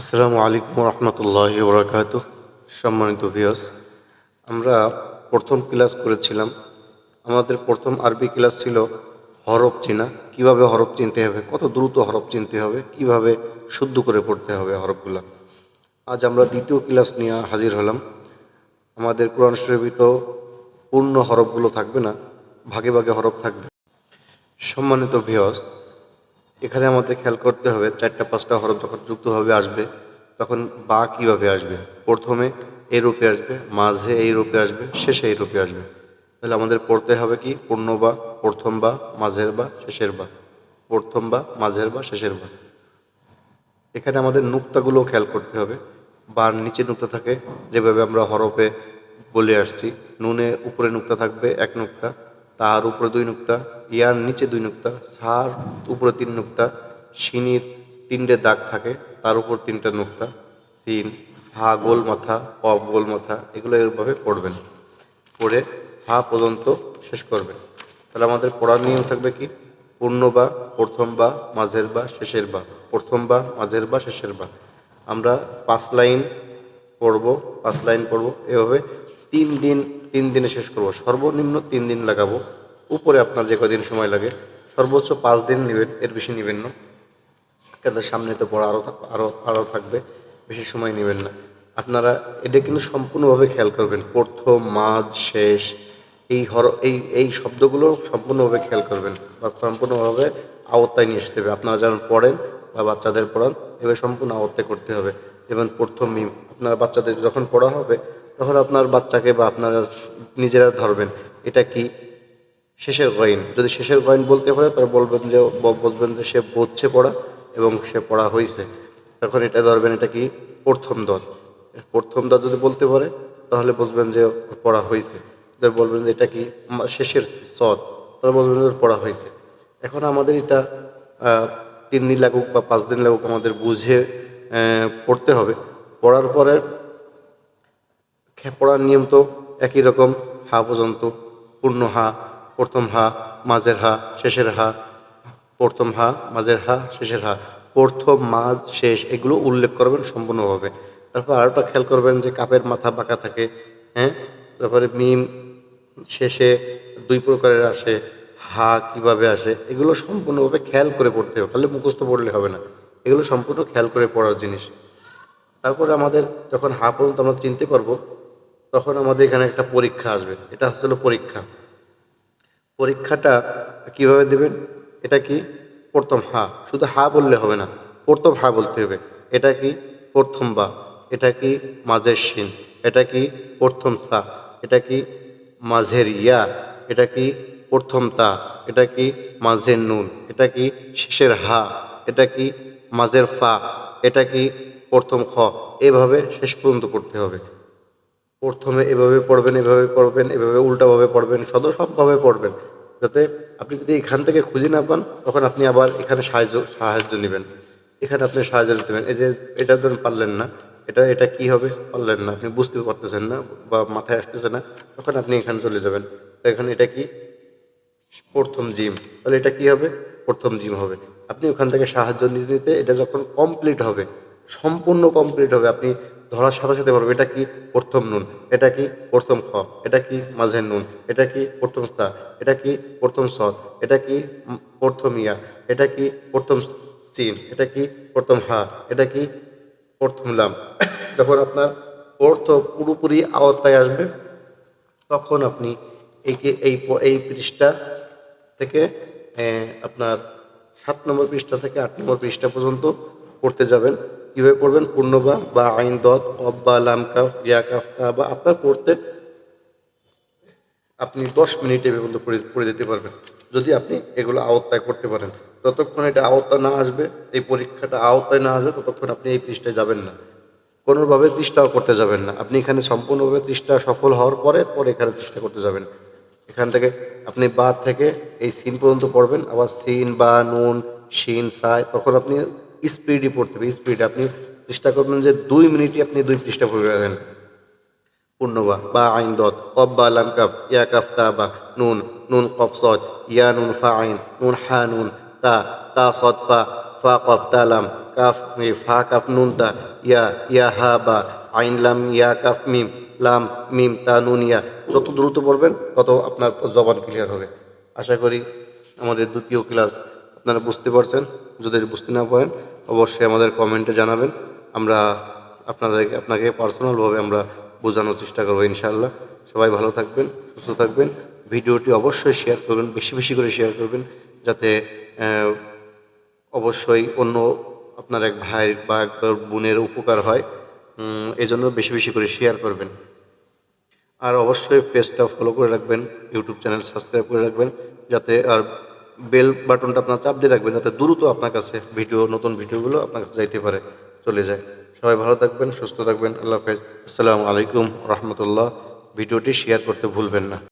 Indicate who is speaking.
Speaker 1: আসসালামু আলাইকুম রহমতুল্লাহ বরাকাত সম্মানিত ভিউস আমরা প্রথম ক্লাস করেছিলাম। আমাদের প্রথম আরবি ক্লাস ছিল হরফ চেনা কীভাবে হরফ চিনতে হবে? কত দ্রুত হরফ চিনতে হবে? কীভাবে শুদ্ধ করে পড়তে হবে হরফগুলো? আজ আমরা দ্বিতীয় ক্লাস নিয়ে হাজির হলাম। আমাদের কোরআন শরীফিত পূর্ণ হরফগুলো থাকবে না, ভাগে ভাগে হরফ থাকবে। সম্মানিত ভিউস এখানে আমাদের খেয়াল করতে হবে, চারটা, পাঁচটা হরফ যখন যুক্তভাবে আসবে, তখন বা কীভাবে আসবে? প্রথমে এই রূপে আসবে, মাঝে এই রূপে আসবে, শেষে এই রূপে আসবে। তাহলে আমাদের পড়তে হবে কি? পূর্ণ বা, প্রথম বা, মাঝের বা, শেষের বা। প্রথম বা, মাঝের বা, শেষের বা। এখানে আমাদের নুক্তাগুলো খেয়াল করতে হবে। বার নিচে নুক্তা থাকে, যেভাবে আমরা হরফে বলে আসছি। নুনে উপরে নুক্তা থাকবে, এক নুক্তা। তার উপরে দুই নুক্তা, ইয়ার নিচে দুই নুক্তা, সার উপরে তিন নুক্তা সিনির তিনটে দাগ থাকে, তার উপর তিনটা নুক্তা, সিন হা গোল মাথা অফ গোল মাথা এগুলো এরভাবে পড়বেন। পড়ে হা পর্যন্ত শেষ করবেন। তাহলে আমাদের পড়ার নিয়ম থাকবে কি? পূর্ণ বা, প্রথম বা, মাঝের বা, শেষের বা। প্রথম বা, মাঝের বা, শেষের বা। আমরা পাঁচ লাইন পড়ব, পাঁচ লাইন পড়ব। এভাবে তিন দিন তিন দিনে শেষ করব। সর্বনিম্ন তিন দিন লাগাবো। উপরে আপনার যে কদিন সময় লাগে, সর্বোচ্চ পাঁচ দিন নেবেন, এর বেশি নেবেন না। কেন সামনে তো পড়া আরও আরও আরও থাকবে, বেশি সময় নেবেন না। আপনারা এটা কিন্তু সম্পূর্ণভাবে খেয়াল করবেন। প্রথম, মাঝ, শেষ, এই হর এই এই শব্দগুলো সম্পূর্ণভাবে খেয়াল করবেন বা সম্পূর্ণভাবে আওতায় নিয়ে আসতে হবে। আপনারা যেমন পড়েন বা বাচ্চাদের পড়ান, এভাবে সম্পূর্ণ আওতায় করতে হবে। যেমন প্রথম মিম আপনার বাচ্চাদের যখন পড়া হবে তখন আপনার বাচ্চাকে বা আপনারা নিজেরা ধরবেন। এটা কি? শেষের কয়েন। যদি শেষের কয়েন বলতে পারে, তাহলে বলবেন যে বলবেন যে সে বুঝছে পড়া এবং সে পড়া হয়েছে তখন এটা ধরবেন, এটা কি? প্রথম দল। প্রথম দল যদি বলতে পারে, তাহলে বুঝবেন যে, পড়া হয়েছে যদি বলবেন যে, এটা কি? শেষের সদ। তাহলে বলবেন যে, পড়া হয়েছে এখন আমাদের এটা তিন দিন লাগুক বা পাঁচ দিন লাগুক আমাদের বুঝে পড়তে হবে। পড়ার পরে পড়ার নিয়ম তো একই রকম। হা পর্যন্ত পূর্ণ হা, প্রথম হা, মাঝের হা, শেষের হা, প্রথম হা, মাঝের হা, শেষের হা, প্রথম, মাঝ, শেষ, এগুলো উল্লেখ করবেন সম্পূর্ণভাবে। তারপর আরেকটা খেয়াল করবেন যে কাপের মাথা বাঁকা থাকে হ্যাঁ? তারপরে মিম শেষে দুই প্রকারের আসে, হা কীভাবে আসে, এগুলো সম্পূর্ণভাবে খেয়াল করে পড়তে হবে, খালি মুখস্থ পড়লে হবে না। এগুলো সম্পূর্ণ খেয়াল করে পড়ার জিনিস। তারপরে আমাদের যখন হা পর্যন্ত আমরা চিনতে পারব তখন আমাদের এখানে একটা পরীক্ষা আসবে এটা হচ্ছিল পরীক্ষা পরীক্ষাটা কীভাবে দেবেন এটা কি প্রথম হা শুধু হা বললে হবে না প্রথম হা বলতে হবে এটা কি প্রথম বা এটা কি মাঝের শিন এটা কি প্রথম সা এটা কি মাঝের ইয়া এটা কি প্রথম তা এটা কি মাঝের নুন এটা কি শেষের হা এটা কি মাঝের ফা এটা কি প্রথম খ এভাবে শেষ পর্যন্ত করতে হবে প্রথমে এভাবে পড়বেন এভাবে পড়বেন, এভাবে উল্টাভাবে পড়বেন সদ সবভাবে পড়বেন, যাতে আপনি যদি এখান থেকে খুঁজে না পান, তখন আপনি আবার এখানে সাহায্য সাহায্য নেবেন। এখানে আপনি সাহায্য পারেন। এই যে এটা ধরুন পারলেন না, এটা এটা কি হবে? পারলেন না, আপনি বুঝতে পারতেছেন না বা মাথায় আসতেছে না, তখন আপনি এখানে চলে যাবেন। এখানে এটা কি? প্রথম জিম। তাহলে এটা কি হবে? প্রথম জিম হবে। আপনি ওখান থেকে সাহায্য নিতে নিতে এটা যখন কমপ্লিট হবে, সম্পূর্ণ কমপ্লিট হবে, আপনি ধরার সাথে সাথে পারবেন এটা কি প্রথম নুন? এটা কি প্রথম খ? এটা কি মাঝের নুন? এটা কি প্রথম তা? এটা কি প্রথম সৎ এটা কি প্রথম ইয়া? এটা কি প্রথম সিন এটা কি প্রথম হা? এটা কি প্রথম লাম? যখন আপনার অর্থ পুরোপুরি আওতায় আসবে, তখন আপনি এই এই এই পৃষ্ঠা থেকে আপনার সাত নম্বর পৃষ্ঠা থেকে আট নম্বর পৃষ্ঠা পর্যন্ত পড়তে যাবেন। কীভাবে পড়বেন? পূর্ণবা বা আইন দত অব বা লাম কাফ, ইয়া কাফ, তা বা আপনার পড়তে আপনি দশ মিনিটে পর্যন্ত পড়ে দিতে পারবেন। যদি আপনি এগুলো আওতায় করতে পারেন। যতক্ষণ এটা আওতায় না আসবে, এই পরীক্ষাটা আওতায় না আসবে, ততক্ষণ আপনি এই পৃষ্ঠায় যাবেন না। কোনোভাবে চেষ্টাও করতে যাবেন না। আপনি এখানে সম্পূর্ণভাবে চেষ্টা সফল হওয়ার পরে পরে এখানে চেষ্টা করতে যাবেন। এখান থেকে আপনি বা থেকে এই সিন পর্যন্ত পড়বেন। আবার সিন বা নুন, শিন, সাই, তখন আপনি স্পিডই পড়তে হবে স্পিড। আপনি চেষ্টা করবেন যে দুই মিনিটই আপনি দুই পৃষ্ঠা পড়ে রাখেন। পূর্ণবা বা আইন দত কব বা লাম কাপ ইয়া কাফ তা বা নুন নুন কফ সদ ইয়া নুন ফা আইন নুন হা নুন তা তা সদ ফা ফা কফ তালাম কাফ এ, ফা কাফ নুন তা ইয়া ইয়া হা বা আইন লাম ইয়া কাফ মিম লাম মিম তা নুন ইয়া। যত দ্রুত পড়বেন তত আপনার জবান ক্লিয়ার হবে। আশা করি আমাদের দ্বিতীয় ক্লাস আপনারা বুঝতে পারছেন যদি বুঝতে না পারেন অবশ্যই আমাদের কমেন্টে জানাবেন। আমরা আপনাদের আপনাকে পার্সোনালভাবে আমরা বোঝানোর চেষ্টা করব ইনশাআল্লাহ। সবাই ভালো থাকবেন সুস্থ থাকবেন। ভিডিওটি অবশ্যই শেয়ার করবেন বেশি বেশি করে শেয়ার করবেন যাতে অবশ্যই অন্য আপনার এক ভাইয়ের বা এক বোনের উপকার হয়। উম, এই জন্য বেশি বেশি করে শেয়ার করবেন। আর অবশ্যই পেজটা ফলো করে রাখবেন ইউটিউব চ্যানেল সাবস্ক্রাইব করে রাখবেন যাতে আর বেল বাটনটা আপনার চাপ দিয়ে রাখবেন যাতে দ্রুত আপনার কাছে ভিডিও, নতুন ভিডিওগুলো আপনার কাছে যাইতে পারে, চলে যায়। সবাই ভালো থাকবেন, সুস্থ থাকবেন। আল্লাহ হাফেজ। আসসালামু আলাইকুম রহমতুল্লাহ। ভিডিওটি শেয়ার করতে ভুলবেন না।